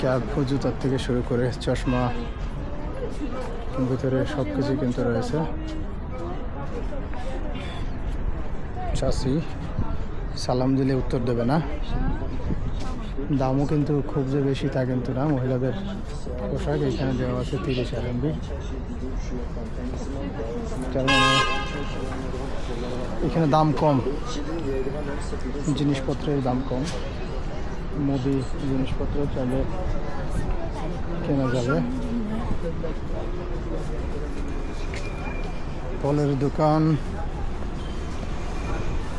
Cap জুতার থেকে শুরু করে চশমা, ভিতরে সব কিছুই কিন্তু রয়েছে। চাষি সালাম দিলে উত্তর দেবে না। দামও কিন্তু খুব যে বেশি তা কিন্তু না। মহিলাদের পোশাক এখানে দেওয়া আছে তিরিশ আরম্বি মানে এখানে দাম কম, জিনিসপত্রের দাম কম। মুদি জিনিসপত্র চাইলে কেনা যাবে। ফলের দোকান,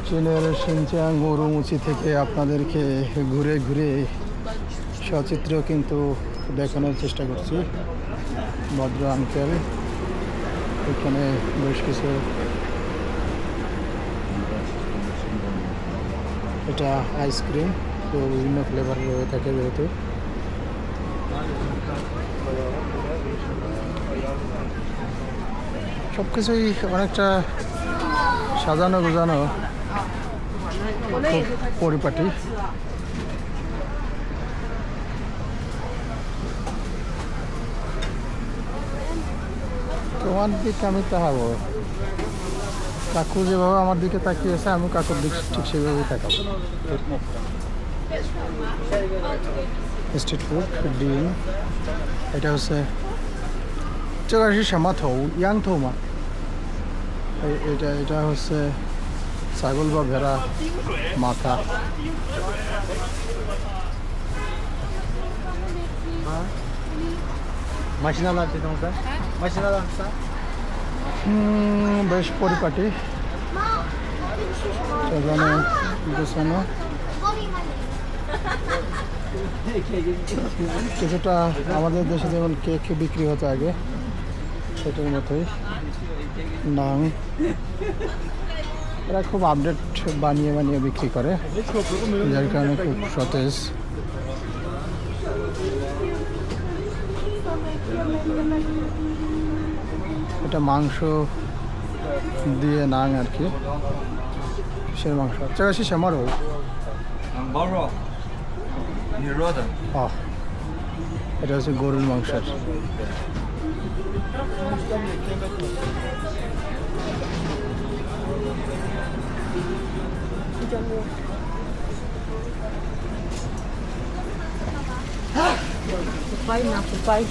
চীনের সিনচাং মরুমুচি থেকে আপনাদেরকে ঘুরে ঘুরে সচিত্র কিন্তু দেখানোর চেষ্টা করছি। ভদ্র আঙ্কেল এখানে বেশ কিছু এটা আইসক্রিম তো বিভিন্ন ফ্লেভার রয়ে থাকে যেহেতু। সব কিছুই অনেকটা সাজানো গোজানো পরিপাটি। তোমার দিকে আমি তাহাবো কাকু যেভাবে আমার দিকে তাকিয়েছে, আমি কাকুর দিক ঠিক সেভাবেই তাকাবো। স্ট্রিট ফুড ডিম এটা হচ্ছে 这个是什么头？羊头吗？এই- এটা এটা হচ্ছে ছাগল বা ভেড়া মাথা Maşina var dedim ben. Maşina var mı হুম, বেশ পরিপাটি সেখানে গোছানো কিছুটা আমাদের দেশে যেমন কেক বিক্রি হতো আগে, সেটার মতোই। নাং এরা খুব আপডেট বানিয়ে বানিয়ে বিক্রি করে, যার কারণে খুব সতেজ। এটা মাংস দিয়ে নাং আর কি। কিসের মাংস? চাকা সে আমারও এটা হচ্ছে গরুর মাংসের Papai, não, papai.